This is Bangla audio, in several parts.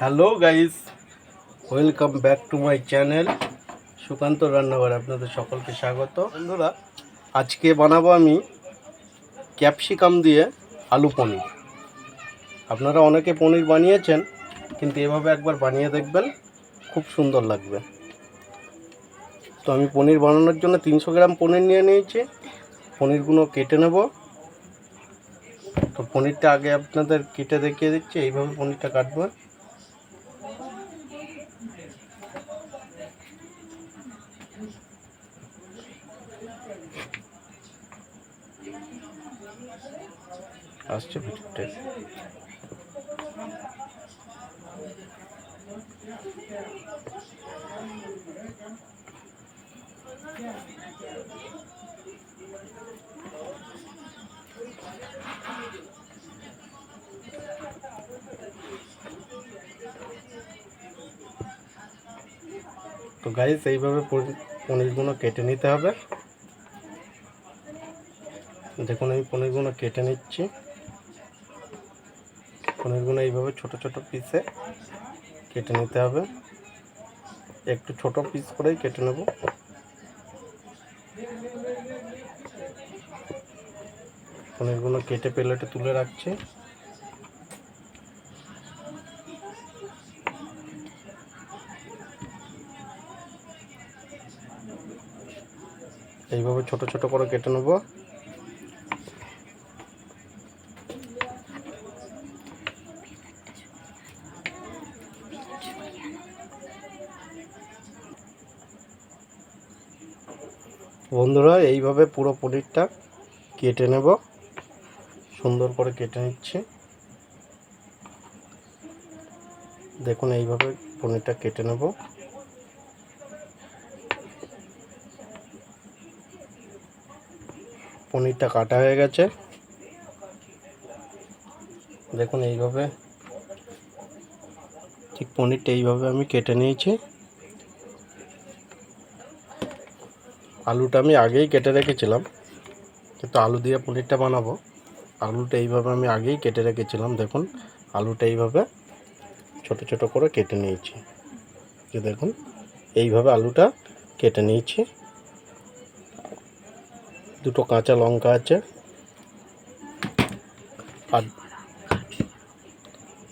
Hello guys welcome back to my channel Sukanta রান্নাঘর আপনাদের সকলকে স্বাগত। বন্ধুরা, আজকে বানাবো আমি ক্যাপসিকাম দিয়ে আলু পনির। আপনারা অনেকে পনির বানিয়েছেন, কিন্তু এভাবে একবার বানিয়ে দেখবেন, খুব সুন্দর লাগবে। তো আমি পনির বানানোর জন্য তিনশো গ্রাম পনির নিয়ে নিয়েছি। পনিরগুলো কেটে নেব। তো পনিরটা আগে আপনাদের কেটে দেখিয়ে দিচ্ছি, এইভাবে পনিরটা কাটবেন আসছে ভিতরটা তো গাইস এইভাবে পনি- পনিরগুলো কেটে নিতে হবে। দেখুন, আমি পনিরগুলো কেটে নিচ্ছি। পনিরগুলো এইভাবে ছোট ছোট পিসে কেটে নিতে হবে। একটু ছোট পিস করেই কেটে নেব। পনিরগুলো কেটে প্লেটে তুলে রাখছি। এইভাবে ছোট ছোট করে কেটে নেব। বন্ধুরা, এইভাবে পুরো পনিরটা কেটে নেব। সুন্দর করে কেটে নিচ্ছি। দেখুন, এইভাবে পনিরটা কেটে নেব। পনিরটা কাটা হয়ে গেছে। দেখুন, এইভাবে ঠিক পনিরটা এইভাবে আমি কেটে নিয়েছি। আলুটা আমি আগেই কেটে রেখেছিলাম। কিন্তু আলু দিয়ে পনিরটা বানাবো। আলুটা এইভাবে আমি আগেই কেটে রেখেছিলাম, দেখুন। আলুটা এইভাবে ছোট ছোট করে কেটে নিয়েছি। যে দেখুন, এইভাবে আলুটা কেটে নিয়েছি। দুটো কাঁচা লঙ্কা আছে। আর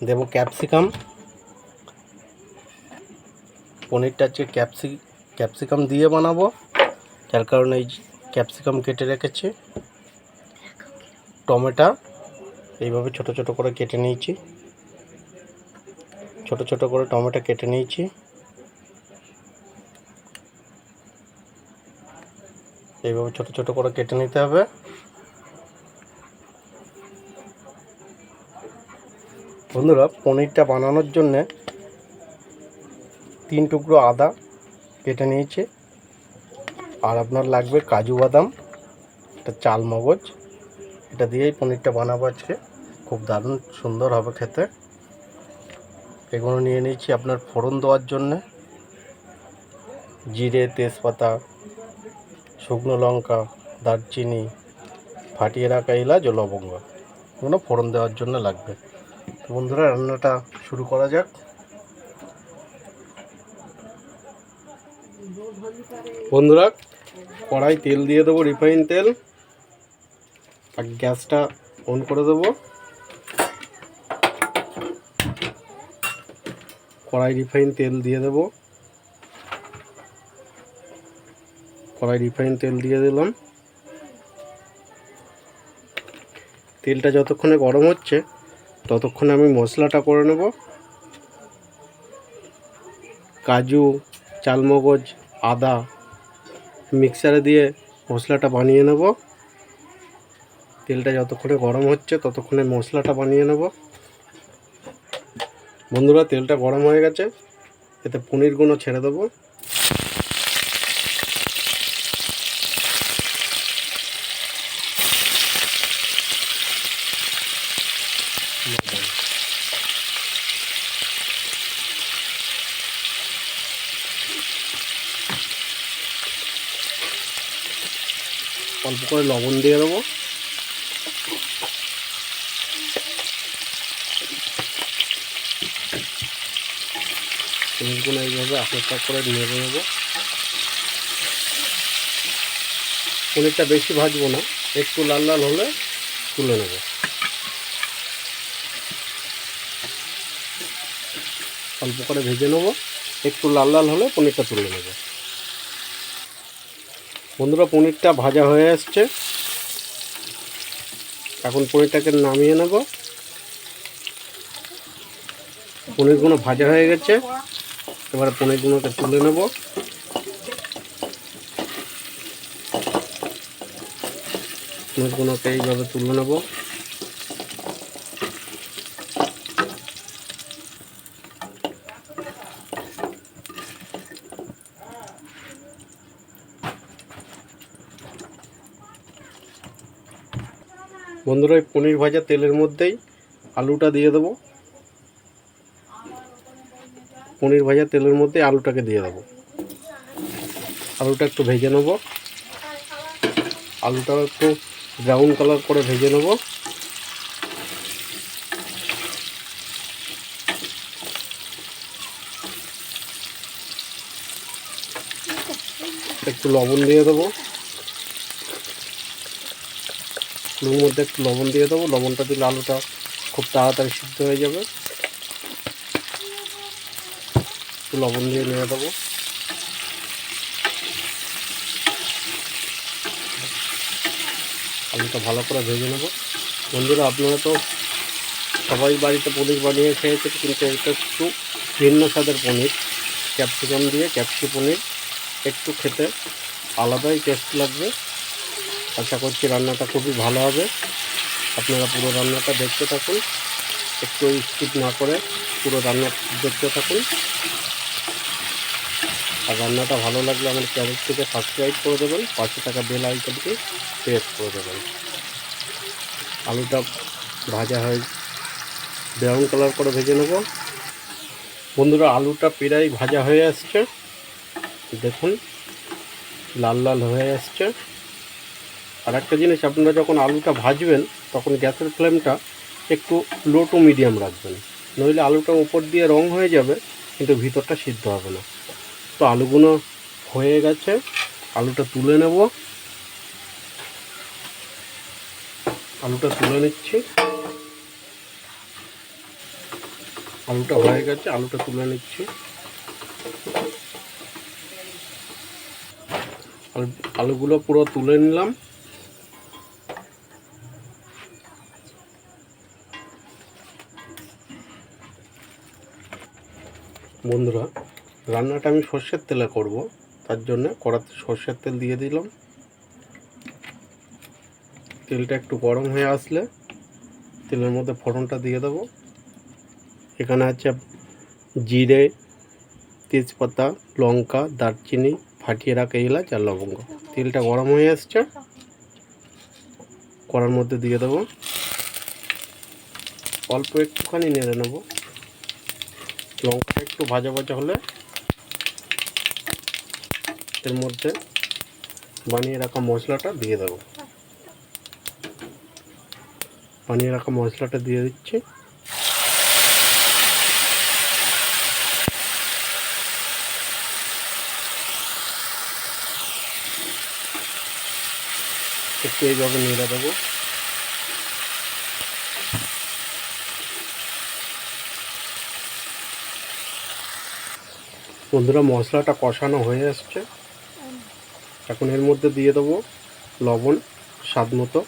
দেবো ক্যাপসিকাম। পনিরটা হচ্ছে ক্যাপসি, ক্যাপসিকাম দিয়ে বানাবো। যার কারণে এই ক্যাপসিকাম কেটে রেখেছি। টমেটো, এইভাবে ছোট ছোট করে কেটে নিয়েছি। ছোট ছোট করে টমেটো কেটে নিয়েছি। এইভাবে ছোট ছোট করে কেটে নিতে হবে। বন্ধুরা, পনিরটা বানানোর জন্যে তিন টুকরো আদা কেটে নিয়েছি। আর আপনার লাগবে কাজু বাদাম, একটা চাল মগজ। এটা দিয়েই পনিরটা বানাবো আজকে। খুব দারুণ সুন্দর হবে খেতে। এগুলো নিয়ে নিয়েছি আপনার ফোড়ন দেওয়ার জন্যে। জিরে, তেজপাতা, শুকনো লঙ্কা, দারচিনি, ফাটিয়ে রাখা এলাচ ও লবঙ্গ। এগুলো ফোড়ন দেওয়ার জন্য লাগবে। বন্ধুরা, রান্নাটা শুরু করা যাক। বন্ধুরা কড়াই তেল দিয়ে দেবো রিফাইন তেল, আর গ্যাসটা অন করে দেবো। কড়াই রিফাইন তেল দিয়ে দেবো। কড়াই রিফাইন তেল দিয়ে দিলাম। তেলটা যতক্ষণে গরম হচ্ছে, ততক্ষণে আমি মশলাটা করে নেব। কাজু, চালমগজ, আদা মিক্সারে দিয়ে মশলাটা বানিয়ে নেব। তেলটা যতক্ষণে গরম হচ্ছে, ততক্ষণে মশলাটা বানিয়ে নেব। বন্ধুরা, তেলটা গরম হয়ে গেছে। এতে পনিরগুলো ছেড়ে দেবো। অল্প করে লবণ দিয়ে দেবো। পনিরগুলো এইভাবে হালকা করে নেড়ে নেব। পনিরটা বেশি ভাজবো না, একটু লাল লাল হলে তুলে নেব। অল্প করে ভেজে নেব, একটু লাল লাল হলে পনিরটা তুলে নেব। বন্ধুরা, পনিরটা ভাজা হয়ে আসছে। এখন পনিরটাকে নামিয়ে নেব। পনিরগুলো ভাজা হয়ে গেছে। এবার পনিরগুলোকে তুলে নেব। পনিরগুলোকে এইভাবে তুলে নেব। বন্ধুরা পনির ভাজা তেলের মধ্যেই আলুটা দিয়ে দেবো। পনির ভাজা তেলের মধ্যে আলুটাকে দিয়ে দেবো। আলুটা একটু ভেজে নেব। আলুটা একটু ব্রাউন কালার করে ভেজে নেব। একটু লবণ দিয়ে দেবো। আলুর মধ্যে একটু লবণ দিয়ে দেবো। লবণটা দিলে আলুটা খুব তাড়াতাড়ি সিদ্ধ হয়ে যাবে। একটু লবণ দিয়ে নিয়ে দেবো। আলুটা ভালো করে ভেজে নেব। বন্ধুরা, আপনারা তো সবাই বাড়িতে পনির বানিয়ে খেয়েছে কিন্তু এটা একটু ভিন্ন স্বাদের পনির। ক্যাপসিকাম দিয়ে ক্যাপসি পনির, একটু খেতে আলাদাই টেস্ট লাগবে। আশা করছি রান্নাটা খুবই ভালো হবে। আপনারা পুরো রান্নাটা দেখতে থাকুন। একটু স্কিপ না করে পুরো রান্না দেখতে থাকুন। আর রান্নাটা ভালো লাগলে আমার চ্যানেলটিকে সাবস্ক্রাইব করে দেবেন পাঁচশো টাকা বেল আইকনটি প্রেস করে দেবেন। আলুটা ভাজা হয়ে ব্রাউন কালার করে ভেজে নেব। বন্ধুরা, আলুটা প্রায় ভাজা হয়ে আসছে। দেখুন, লাল লাল হয়ে আসছে। আর একটা জিনিস, আপনারা যখন আলুটা ভাজবেন, তখন গ্যাসের ফ্লেমটা একটু লো টু মিডিয়াম রাখবেন। নইলে আলুটা উপর দিয়ে রং হয়ে যাবে, কিন্তু ভিতরটা সিদ্ধ হবে না। তো আলুগুলো হয়ে গেছে, আলুটা তুলে নেব। আলুটা তুলে নিচ্ছি। আলুটা হয়ে গেছে, আলুটা তুলে নিচ্ছি। আলু- আলুগুলো পুরো তুলে নিলাম। বন্ধুরা, রান্নাটা আমি সর্ষের তেলে করব। তার জন্য কড়াতে সর্ষের তেল দিয়ে দিলাম। তেলটা একটু গরম হয়ে আসলে তেলের মধ্যে ফোড়নটা দিয়ে দেবো। এখানে আছে জিরে, তেজপাতা, লঙ্কা, দারচিনি, ফাটিয়ে রাখা এলাচ আর লবঙ্গ। তেলটা গরম হয়ে আসছে। কড়ার মধ্যে দিয়ে দেবো। অল্প একটুখানি নেড়ে নেব। লঙ্কাটা একটু ভাজা ভাজা হলে এর মধ্যে বানিয়ে রাখা মশলাটা দিয়ে দেবো। বানিয়ে রাখা মশলাটা দিয়ে দিচ্ছি। একটু এইভাবে নেড়ে দেবো। বন্ধুরা, মশলাটা কষানো হয়ে আসছে এখন এর মধ্যে দিয়ে দেবো লবণ, স্বাদ মতো।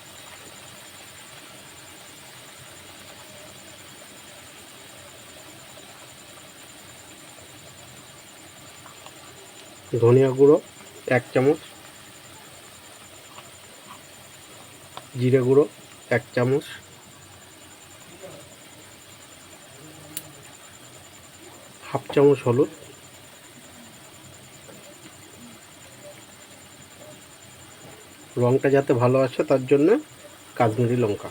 ধনিয়া গুঁড়ো, এক চামচ। জিরে গুঁড়ো, এক চামচ। হাফ চামচ হলুদ। রঙটা যাতে ভালো আসে তার জন্য কাশ্মীরি লঙ্কা।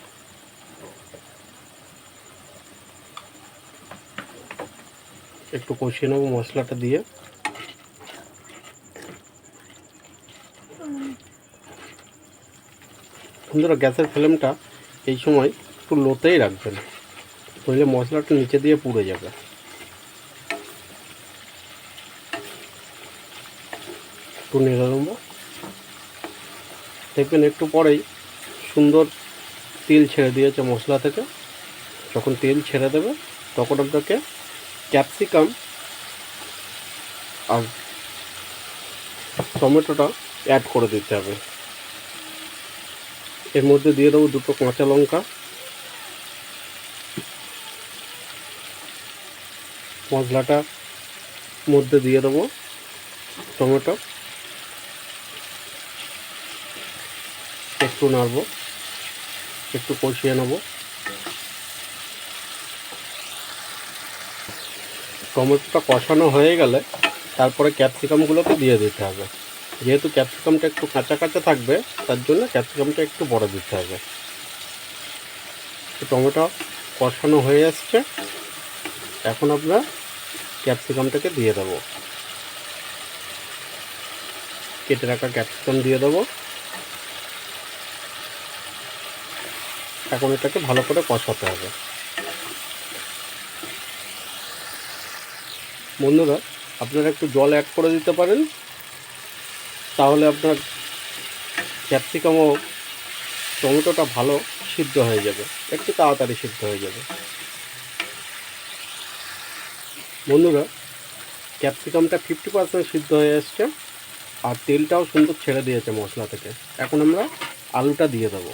একটু কষিয়ে নেব মশলাটা দিয়ে। সুন্দর গ্যাসের ফ্লেমটা এই সময় একটু লোতেই রাখবেন, নইলে মশলাটা নিচে দিয়ে পুড়ে যাবে। একটু নেড়ে নেব। দেখবেন একটু পরেই সুন্দর তেল ছেড়ে দিয়েছে মশলা থেকে। যখন তেল ছেড়ে দেবে, তখন আপনাকে ক্যাপসিকাম আর টমেটোটা অ্যাড করে দিতে হবে। এর মধ্যে দিয়ে দেবো দুটো কাঁচা লঙ্কা মশলাটা মধ্যে দিয়ে দেবো টমেটো। একটু নাড়বো, একটু কষিয়ে নেব। টমেটোটা কষানো হয়ে গেলে তারপরে ক্যাপসিকামগুলোকে দিয়ে দিতে হবে। যেহেতু ক্যাপসিকামটা একটু কাঁচা কাঁচা থাকবে, তার জন্য ক্যাপসিকামটা একটু বড় দিতে হবে। টমেটো কষানো হয়ে আসছে। এখন আমরা ক্যাপসিকামটাকে দিয়ে দেবো। কেটে রাখা ক্যাপসিকাম দিয়ে দেবো। এখন এটাকে ভালো করে কষাতে হবে। বন্ধুরা, আপনারা একটু জল অ্যাড করে দিতে পারেন, তাহলে আপনার ক্যাপসিকাম ও টমেটোটা ভালো সিদ্ধ হয়ে যাবে, একটু তাড়াতাড়ি সিদ্ধ হয়ে যাবে। বন্ধুরা ক্যাপসিকামটা ফিফটি পার্সেন্ট সিদ্ধ হয়ে এসছে, আর তেলটাও সুন্দর ছেড়ে দিয়েছে মশলা থেকে। এখন আমরা আলুটা দিয়ে দেবো।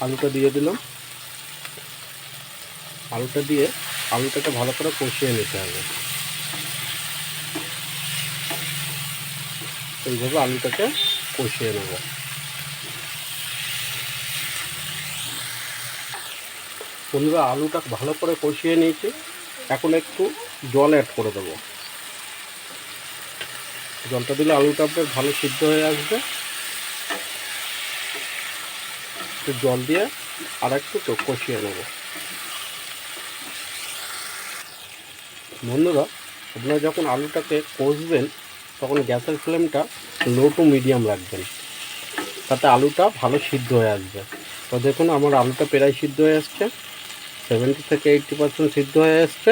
আলুটা দিয়ে দিলাম। আলুটা দিয়ে আলুটাকে ভালো করে কষিয়ে নিতে হবে। এইভাবে আলুটাকে কষিয়ে নেব। বন্ধুরা, আলুটা ভালো করে কষিয়ে নিয়েছি। এখন একটু জল অ্যাড করে দেবো। জলটা দিলে আলুটা আপনার ভালো সিদ্ধ হয়ে আসবে। একটু জল দিয়ে আর একটু কষিয়ে নেব। বন্ধুরা, আপনারা যখন আলুটাকে কষবেন, তখন গ্যাসের ফ্লেমটা লো টু মিডিয়াম রাখবেন। তাতে আলুটা ভালো সিদ্ধ হয়ে আসবে। তো দেখুন, আমার আলুটা প্রায় সিদ্ধ হয়ে আসছে। সেভেন্টি থেকে এইটটি পার্সেন্ট সিদ্ধ হয়ে আসছে।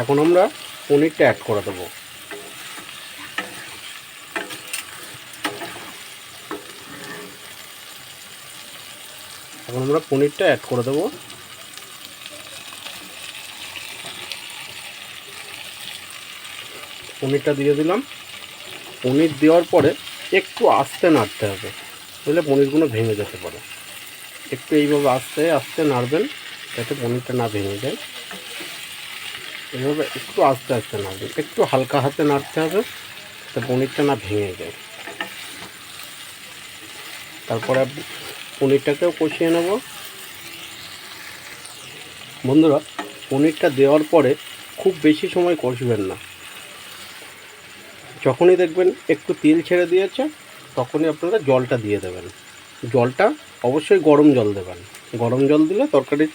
এখন আমরা পনিরটা অ্যাড করে দেবো। আমরা পনিরটা অ্যাড করে দেবো। পনিরটা দিয়ে দিলাম। পনির দেওয়ার পরে একটু আস্তে নাড়তে হবে বুঝলে পনিরগুলো ভেঙে যেতে পারে। একটু এইভাবে আস্তে আস্তে নাড়বেন, যাতে পনিরটা না ভেঙে যায়। এইভাবে একটু আস্তে আস্তে নাড়বেন, একটু হালকা হাতে নাড়তে হবে, যাতে পনিরটা না ভেঙে যায়। তারপরে পনিরটাকেও কষিয়ে নেব। বন্ধুরা, পনিরটা দেওয়ার পরে খুব বেশি সময় কষবেন না। যখনই দেখবেন একটু তেল ছেড়ে দিয়েছে, তখনই আপনারা জলটা দিয়ে দেবেন। জলটা অবশ্যই গরম জল দেবেন। গরম জল দিলে তরকারির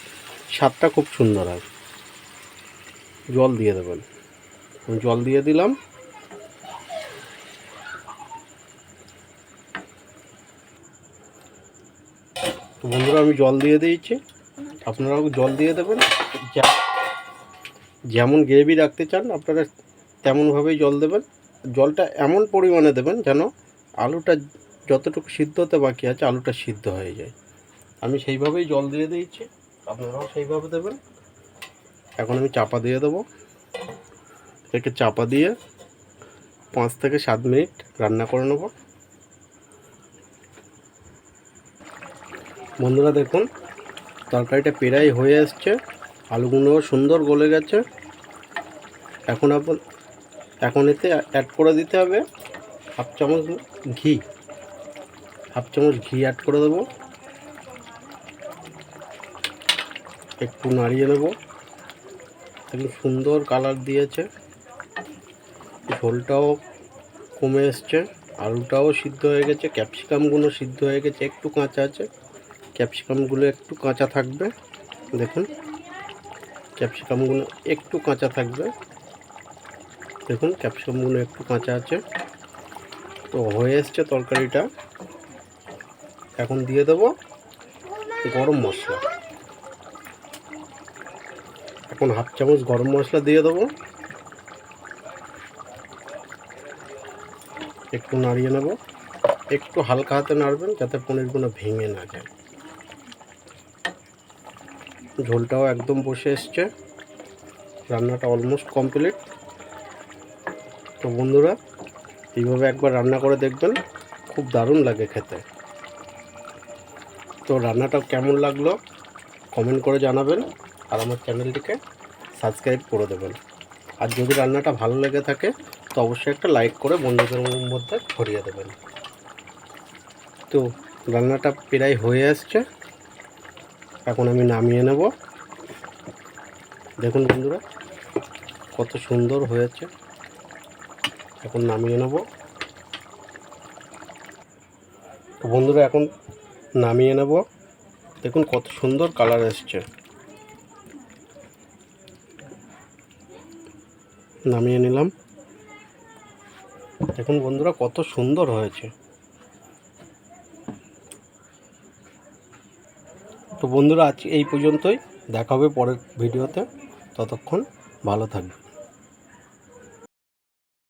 স্বাদটা খুব সুন্দর হয়। জল দিয়ে দেবেন। জল দিয়ে দিলাম। তো বন্ধুরা, আমি জল দিয়ে দিয়েছি। আপনারাও জল দিয়ে দেবেন। যেমন গ্রেভি রাখতে চান, আপনারা তেমনভাবেই জল দেবেন। জলটা এমন পরিমাণে দেবেন যেন আলুটা যতটুকু সিদ্ধ হতে বাকি আছে, আলুটা সিদ্ধ হয়ে যায়। আমি সেইভাবেই জল দিয়ে দিয়েছি। আপনারাও সেইভাবে দেবেন। এখন আমি চাপা দিয়ে দেবো। একে চাপা দিয়ে পাঁচ থেকে সাত মিনিট রান্না করে নেব। বন্ধুরা দেখুন, তরকারিটা পেরাই হয়ে এসছে, আলুগুলোও সুন্দর গলে গেছে। এখন আপন এখন এতে অ্যাড করে দিতে হবে হাফ চামচ ঘি। হাফ চামচ ঘি অ্যাড করে দেবো। একটু নাড়িয়ে নেব। একদম সুন্দর কালার দিয়েছে। ঝোলটাও কমে এসছে, আলুটাও সিদ্ধ হয়ে গেছে ক্যাপসিকামগুলো সিদ্ধ হয়ে গেছে, একটু কাঁচা আছে। ক্যাপসিকামগুলো একটু কাঁচা থাকবে। দেখুন, ক্যাপসিকামগুলো একটু কাঁচা থাকবে। দেখুন, ক্যাপসিকামগুলো একটু কাঁচা আছে। তো হয়ে এসছে তরকারিটা। এখন দিয়ে দেবো গরম মশলা। এখন হাফ চামচ গরম মশলা দিয়ে দেবো। একটু নাড়িয়ে নেব। একটু হালকা হাতে নাড়বেন যাতে পনিরগুলো ভেঙে না যায়। ঝোলটাও একদম বসে এসছে। রান্নাটা অলমোস্ট কমপ্লিট তো বন্ধুরা, এইভাবে একবার রান্না করে দেখবেন, খুব দারুণ লাগে খেতে। তো রান্নাটা কেমন লাগল কমেন্ট করে জানাবেন আর আমার চ্যানেলটিকে সাবস্ক্রাইব করে দেবেন। আর যদি রান্নাটা ভালো লেগে থাকে, তো অবশ্যই একটা লাইক করে বন্ধুদের মধ্যে ছড়িয়ে দেবেন। তো রান্নাটা প্রায় হয়ে আসছে এখন আমি নামিয়ে নেব। দেখুন বন্ধুরা, কত সুন্দর হয়েছে। এখন নামিয়ে নেব। তো বন্ধুরা, এখন নামিয়ে নেব। দেখুন কত সুন্দর কালার এসছে। নামিয়ে নিলাম। দেখুন বন্ধুরা, কত সুন্দর হয়েছে। তো বন্ধুরা আজ এই পর্যন্তই। দেখা হবে পরের ভিডিওতে। ততক্ষণ ভালো থাকবে